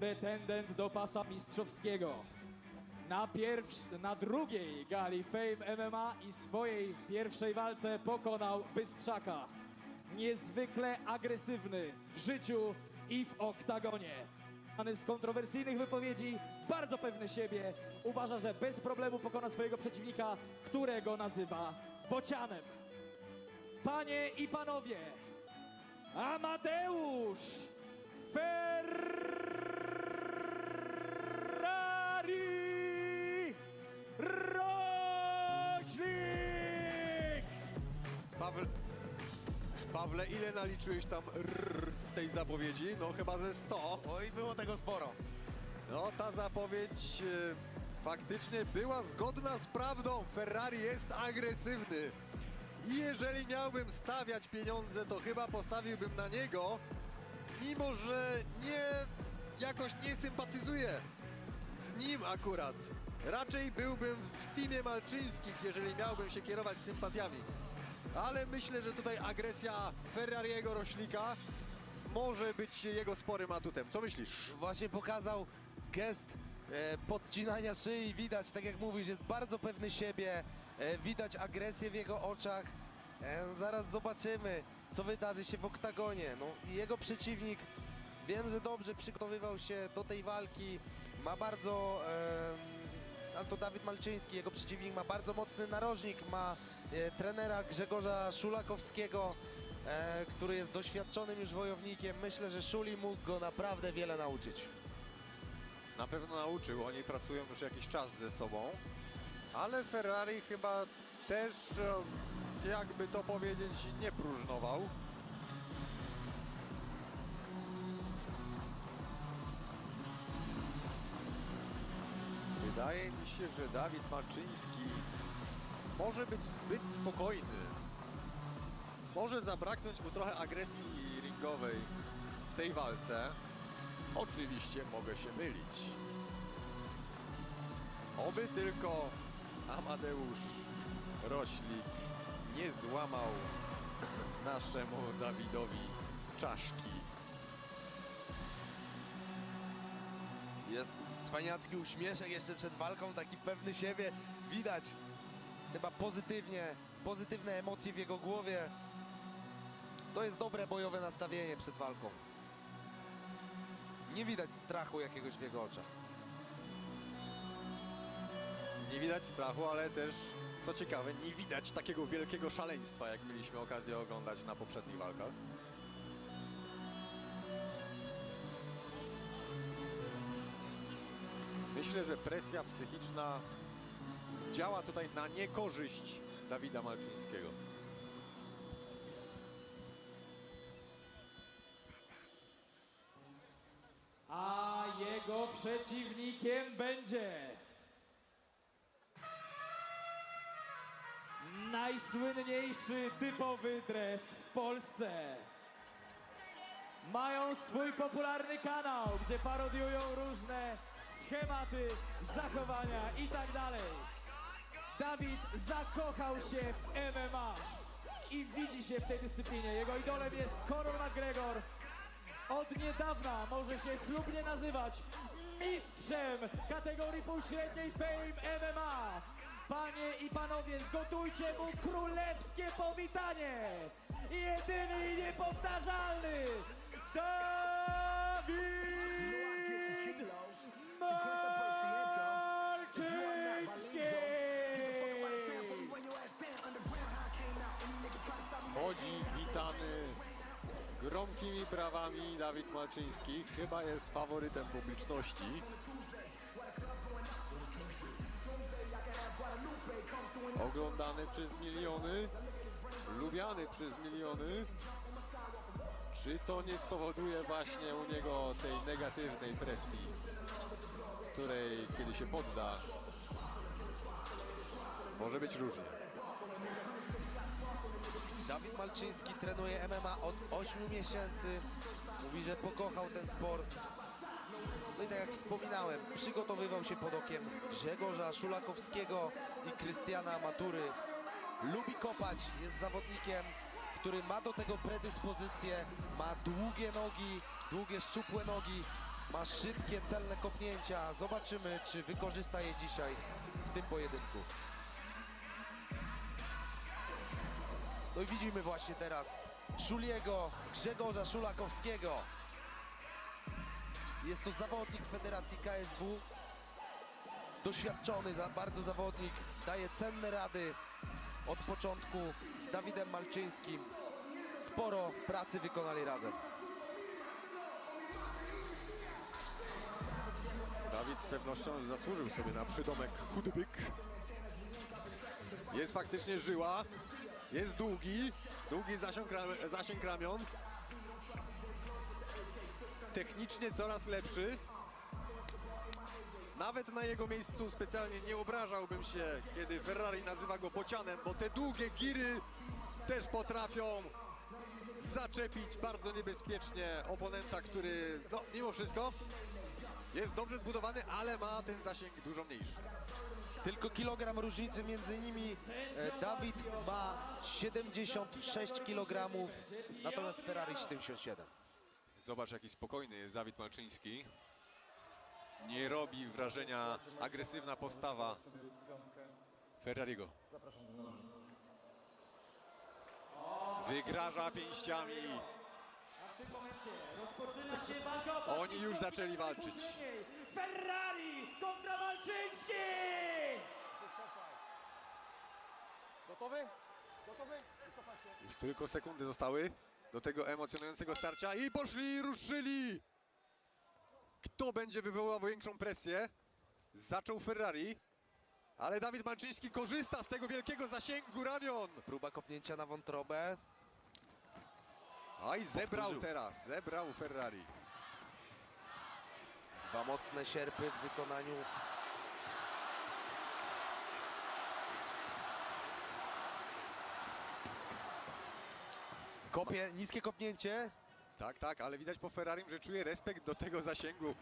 pretendent do pasa mistrzowskiego. Na, pierwsz, na drugiej gali Fame MMA i swojej pierwszej walce pokonał Bystrzaka. Niezwykle agresywny w życiu i w oktagonie. Z kontrowersyjnych wypowiedzi, bardzo pewny siebie, uważa, że bez problemu pokona swojego przeciwnika, którego nazywa bocianem. Panie i panowie, Amadeusz Ferrari Paweł, Pawle, ile naliczyłeś tam rrr w tej zapowiedzi? No chyba ze 100. Oj, było tego sporo. No ta zapowiedź e, faktycznie była zgodna z prawdą. Ferrari jest agresywny. I jeżeli miałbym stawiać pieniądze, to chyba postawiłbym na niego, mimo że nie jakoś nie sympatyzuję z nim akurat. Raczej byłbym w teamie Malczyńskich, jeżeli miałbym się kierować sympatiami. Ale myślę, że tutaj agresja Ferrariego Roślika może być jego sporym atutem. Co myślisz? Właśnie pokazał gest e, podcinania szyi. Widać, tak jak mówisz, jest bardzo pewny siebie. E, widać agresję w jego oczach. E, zaraz zobaczymy, co wydarzy się w oktagonie. No, jego przeciwnik, wiem, że dobrze przygotowywał się do tej walki. Ma bardzo... E, to Dawid Malczyński, jego przeciwnik ma bardzo mocny narożnik, ma e, trenera Grzegorza Szulakowskiego, e, który jest doświadczonym już wojownikiem. Myślę, że Szuli mógł go naprawdę wiele nauczyć. Na pewno nauczył, oni pracują już jakiś czas ze sobą, ale Ferrari chyba też, e, jakby to powiedzieć, nie próżnował. Wydaje mi się, że Dawid Malczyński może być zbyt spokojny. Może zabraknąć mu trochę agresji ringowej w tej walce. Oczywiście mogę się mylić. Oby tylko Amadeusz Roślik nie złamał naszemu Dawidowi czaszki. Jest cwaniacki uśmieszek jeszcze przed walką, taki pewny siebie. Widać chyba pozytywnie, pozytywne emocje w jego głowie. To jest dobre bojowe nastawienie przed walką. Nie widać strachu jakiegoś w jego oczach. Nie widać strachu, ale też, co ciekawe, nie widać takiego wielkiego szaleństwa, jak mieliśmy okazję oglądać na poprzednich walkach. Myślę, że presja psychiczna działa tutaj na niekorzyść Dawida Malczyńskiego. A jego przeciwnikiem będzie najsłynniejszy typowy dres w Polsce. Mają swój popularny kanał, gdzie parodiują różne schematy, zachowania i tak dalej. Dawid zakochał się w MMA i widzi się w tej dyscyplinie. Jego idolem jest Conor McGregor, od niedawna może się chlubnie nazywać mistrzem kategorii półśredniej Fame MMA. Panie i panowie, zgotujcie mu królewskie powitanie. Jedyny i niepowtarzalny Dawid Chodzi witany gromkimi brawami Dawid Malczyński. Chyba jest faworytem publiczności. Oglądany przez miliony, lubiany przez miliony. Czy to nie spowoduje właśnie u niego tej negatywnej presji, której kiedy się podda, może być różnie. Malczyński trenuje MMA od 8 miesięcy. Mówi, że pokochał ten sport. No i tak jak wspominałem, przygotowywał się pod okiem Grzegorza Szulakowskiego i Krystiana Matury. Lubi kopać, jest zawodnikiem, który ma do tego predyspozycję, ma długie nogi, długie szczupłe nogi. Ma szybkie, celne kopnięcia. Zobaczymy, czy wykorzysta je dzisiaj w tym pojedynku. No i widzimy właśnie teraz Szuliego, Grzegorza Szulakowskiego. Jest to zawodnik Federacji KSW. Doświadczony bardzo zawodnik. Daje cenne rady od początku z Dawidem Malczyńskim. Sporo pracy wykonali razem. Dawid z pewnością zasłużył sobie na przydomek chudy byk. Jest faktycznie żyła, jest długi, długi zasięg, zasięg ramion. Technicznie coraz lepszy. Nawet na jego miejscu specjalnie nie obrażałbym się, kiedy Ferrari nazywa go bocianem, bo te długie giry też potrafią zaczepić bardzo niebezpiecznie oponenta, który no mimo wszystko jest dobrze zbudowany, ale ma ten zasięg dużo mniejszy. Tylko kilogram różnicy między nimi. E, Dawid ma 76 kg, natomiast Ferrari 77. Zobacz, jaki spokojny jest Dawid Malczyński. Nie robi wrażenia agresywna postawa Ferrariego. Wygraża pięściami. A w tym momencie rozpoczyna się walka o Oni już zaczęli walczyć. Ferrari kontra Malczyński! Gotowy? Gotowy? Wycofaj się. Już tylko sekundy zostały do tego emocjonującego starcia i poszli, ruszyli! Kto będzie wywoływał większą presję? Zaczął Ferrari, ale Dawid Malczyński korzysta z tego wielkiego zasięgu ramion. Próba kopnięcia na wątrobę. Aj, zebrał Powtórzył. teraz, zebrał Ferrari. Dwa mocne sierpy w wykonaniu Kopie, niskie kopnięcie. Tak, tak, ale widać po Ferrari, że czuje respekt do tego zasięgu.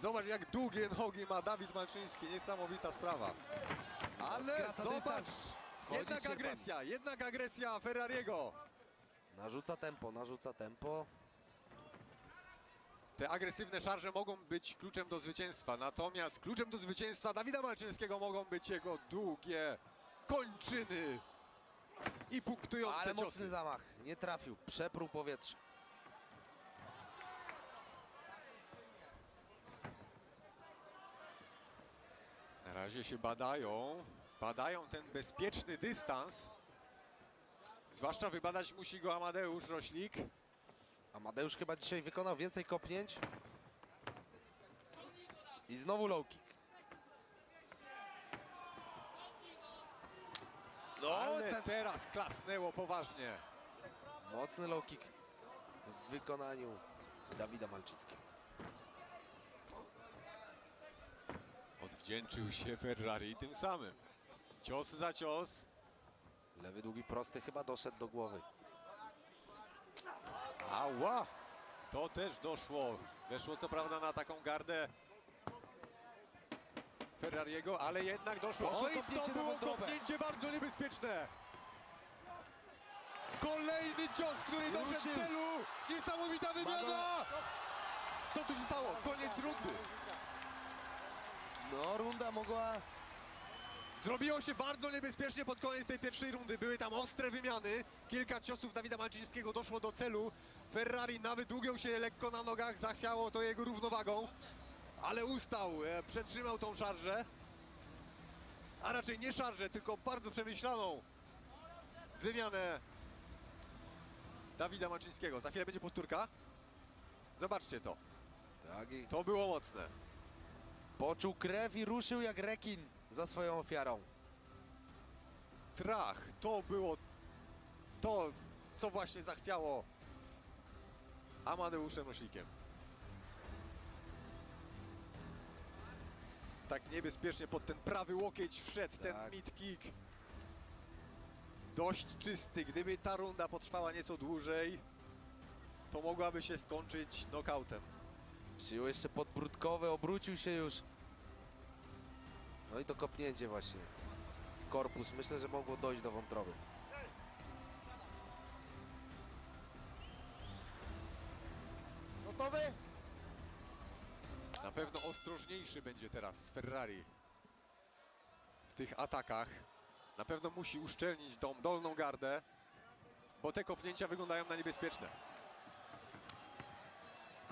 Zobacz, jak długie nogi ma Dawid Malczyński, niesamowita sprawa. Ale zobacz, jednak agresja, jednak agresja Ferrariego. Narzuca tempo, narzuca tempo. Te agresywne szarże mogą być kluczem do zwycięstwa, natomiast kluczem do zwycięstwa Dawida Malczyńskiego mogą być jego długie kończyny i punktujące Ale mocny ciosy. zamach. Nie trafił. Przepruł powietrze. Na razie się badają, badają ten bezpieczny dystans. Zwłaszcza wybadać musi go Amadeusz Roślik. Amadeusz chyba dzisiaj wykonał więcej kopnięć. I znowu low kick. No, Ale ten teraz klasnęło poważnie. mocny low kick w wykonaniu Dawida Malczyńskiego. Odwdzięczył się Ferrari tym samym. Cios za cios. Lewy długi prosty chyba doszedł do głowy. Ała! To też doszło. Weszło co prawda na taką gardę Ferrariego, ale jednak doszło. Poszło Oj, to było kopnięcie bardzo niebezpieczne. Kolejny cios, który doszedł Ruszył. celu. Niesamowita wymiana. Co tu się stało? Koniec rundy. No, runda mogła... Zrobiło się bardzo niebezpiecznie pod koniec tej pierwszej rundy. Były tam ostre wymiany. Kilka ciosów Dawida Malczyńskiego doszło do celu. Ferrari nawet długiał się lekko na nogach, zachwiało to jego równowagą. Ale ustał, e, przetrzymał tą szarżę. A raczej nie szarżę, tylko bardzo przemyślaną wymianę Dawida Malczyńskiego. Za chwilę będzie powtórka. Zobaczcie to. Tak, To było mocne. poczuł krew i ruszył jak rekin za swoją ofiarą. Trach, to było to, co właśnie zachwiało Amadeuszem Roślikiem. Tak niebezpiecznie pod ten prawy łokieć wszedł ten Tak. mid kick. Dość czysty. Gdyby ta runda potrwała nieco dłużej, to mogłaby się skończyć knockoutem. Przyjął jeszcze podbródkowe, obrócił się już. No i to kopnięcie właśnie w korpus. Myślę, że mogło dojść do wątroby. Gotowy? Na pewno ostrożniejszy będzie teraz Ferrari w tych atakach. Na pewno musi uszczelnić tą dolną gardę, bo te kopnięcia wyglądają na niebezpieczne.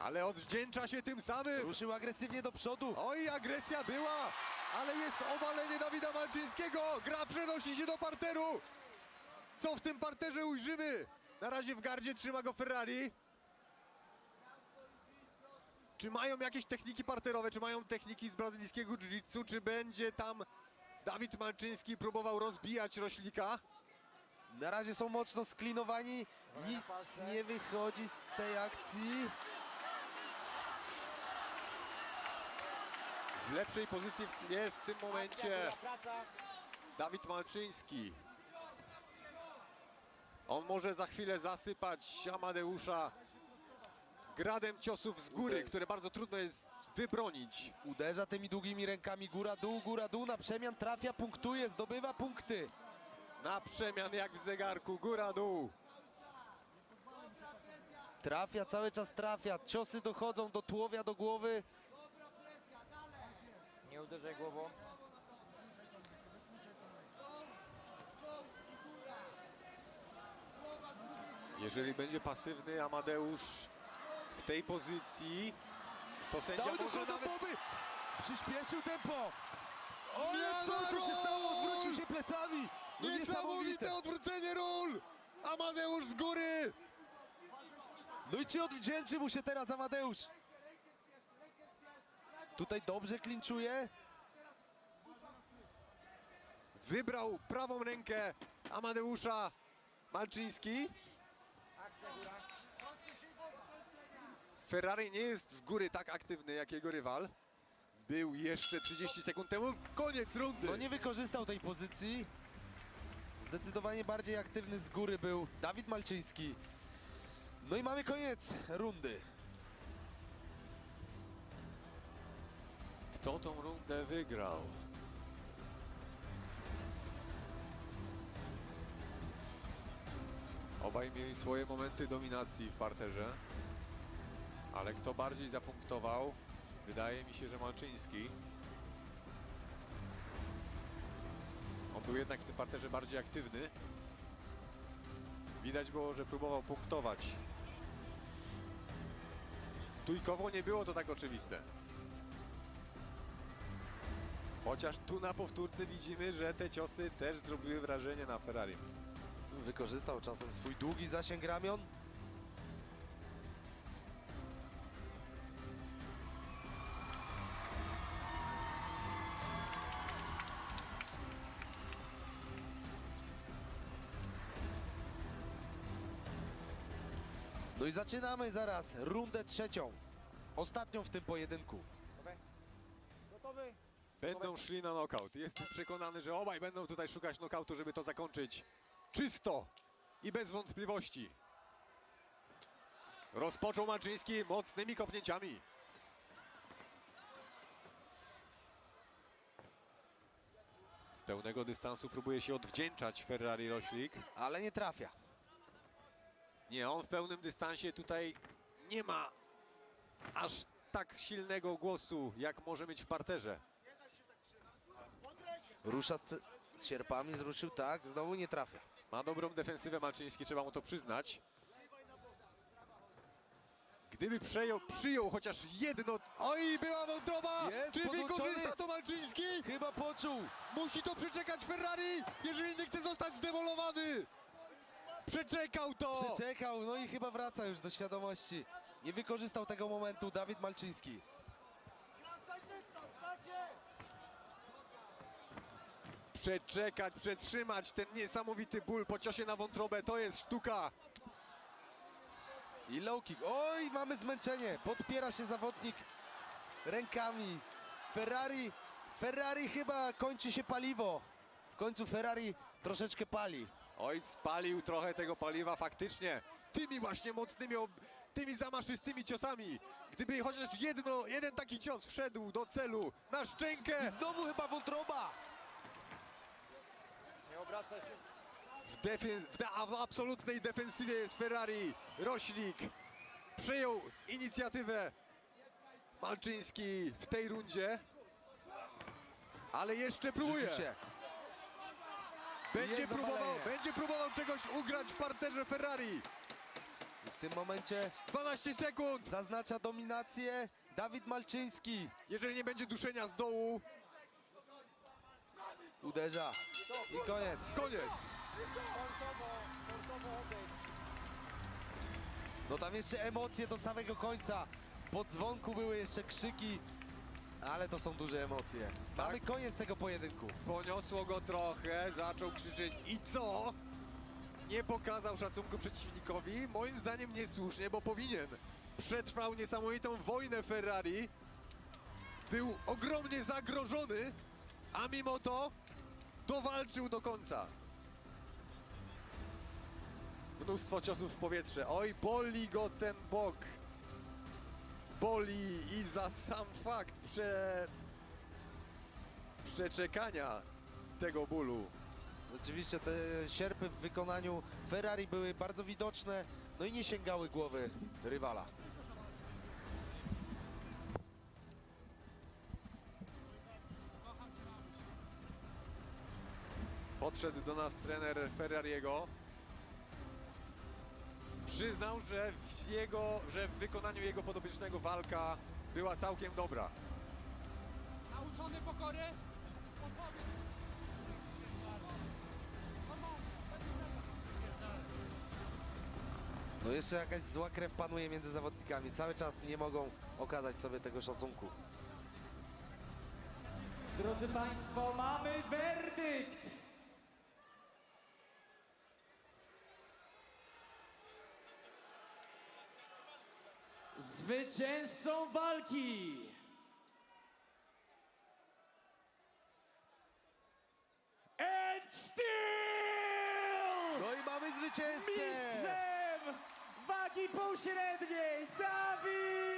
Ale odwdzięcza się tym samym. Ruszył agresywnie do przodu. Oj, agresja była, ale jest obalenie Dawida Malczyńskiego. Gra przenosi się do parteru. Co w tym parterze ujrzymy? Na razie w gardzie trzyma go Ferrari. Czy mają jakieś techniki parterowe, czy mają techniki z brazylijskiego jiu-jitsu, czy będzie tam Dawid Malczyński próbował rozbijać Roślika? Na razie są mocno sklinowani. Nic nie wychodzi z tej akcji. W lepszej pozycji jest w tym momencie Dawid Malczyński. On może za chwilę zasypać Amadeusza gradem ciosów z góry, które bardzo trudno jest wybronić. Uderza tymi długimi rękami góra dół, góra dół. Na przemian trafia, punktuje, zdobywa punkty. Na przemian jak w zegarku, góra dół. Trafia, cały czas trafia. Ciosy dochodzą do tułowia, do głowy. Nie uderzaj głową. Jeżeli będzie pasywny Amadeusz w tej pozycji, to sędzia Stały do nawet... Boby. Przyspieszył tempo. Ale co tu się stało? Odwrócił się plecami. No Niesamowite odwrócenie ról! Amadeusz z góry! No i czy odwdzięczy mu się teraz Amadeusz? Tutaj dobrze klinczuje. Wybrał prawą rękę Amadeusza Malczyński. Ferrari nie jest z góry tak aktywny jak jego rywal. Był jeszcze 30 sekund temu. Koniec rundy. No nie wykorzystał tej pozycji. Zdecydowanie bardziej aktywny z góry był Dawid Malczyński. No i mamy koniec rundy. Kto tą rundę wygrał? Obaj mieli swoje momenty dominacji w parterze. Ale kto bardziej zapunktował? Wydaje mi się, że Malczyński. On był jednak w tym parterze bardziej aktywny. Widać było, że próbował punktować. Stójkowo nie było to tak oczywiste. Chociaż tu na powtórce widzimy, że te ciosy też zrobiły wrażenie na Ferrari. Wykorzystał czasem swój długi zasięg ramion. No i zaczynamy zaraz rundę trzecią. Ostatnią w tym pojedynku. Będą szli na knockout. Jestem przekonany, że obaj będą tutaj szukać knockoutu, żeby to zakończyć czysto i bez wątpliwości. Rozpoczął Malczyński mocnymi kopnięciami. Z pełnego dystansu próbuje się odwdzięczać Ferrari Roślik. Ale nie trafia. Nie, on w pełnym dystansie tutaj nie ma aż tak silnego głosu, jak może mieć w parterze. Rusza z, z sierpami, zruszył tak, znowu nie trafia. Ma dobrą defensywę Malczyński, trzeba mu to przyznać. Gdyby przejął, przyjął chociaż jedno... Oj, była wątroba! Jest Czy wykorzysta to Malczyński? Chyba poczuł. Musi to przeczekać Ferrari, jeżeli nie chce zostać zdemolowany! Przeczekał to! Przeczekał, no i chyba wraca już do świadomości. Nie wykorzystał tego momentu Dawid Malczyński. Przeczekać, przetrzymać ten niesamowity ból po ciosie na wątrobę, to jest sztuka! I low kick. Oj, mamy zmęczenie. Podpiera się zawodnik rękami. Ferrari, Ferrari chyba kończy się paliwo. W końcu Ferrari troszeczkę pali. Oj, spalił trochę tego paliwa faktycznie. Tymi właśnie mocnymi, tymi zamaszystymi ciosami. Gdyby chociaż jedno, jeden taki cios wszedł do celu na szczękę, I znowu chyba wątroba. Obracaj się. w, defen- w, w absolutnej defensywie jest Ferrari. Roślik przejął inicjatywę. Malczyński w tej rundzie. Ale jeszcze próbuje. Będzie Jest próbował, będzie próbował czegoś ugrać w parterze Ferrari. I w tym momencie 12 sekund. zaznacza dominację Dawid Malczyński. Jeżeli nie będzie duszenia z dołu, Uderza. I koniec. koniec. No tam jeszcze emocje do samego końca. Po dzwonku były jeszcze krzyki, ale to są duże emocje. Mamy koniec tego pojedynku. Poniosło go trochę, zaczął krzyczeć i co? Nie pokazał szacunku przeciwnikowi, moim zdaniem niesłusznie, bo powinien. Przetrwał niesamowitą wojnę Ferrari, był ogromnie zagrożony, a mimo to dowalczył do końca. Mnóstwo ciosów w powietrze. Oj, boli go ten bok. Boli i za sam fakt prze... przeczekania tego bólu. Oczywiście te sierpy w wykonaniu Ferrari były bardzo widoczne, no i nie sięgały głowy rywala. Podszedł do nas trener Ferrariego. Przyznał, że w, jego, że w wykonaniu jego podobiecznego walka była całkiem dobra. Nauczony pokory? No jeszcze jakaś zła krew panuje między zawodnikami. Cały czas nie mogą okazać sobie tego szacunku. Drodzy Państwo, mamy werdykt! Zwycięzcą walki And Steel! No i mamy zwycięzcę! Mistrzem wagi półśredniej Dawid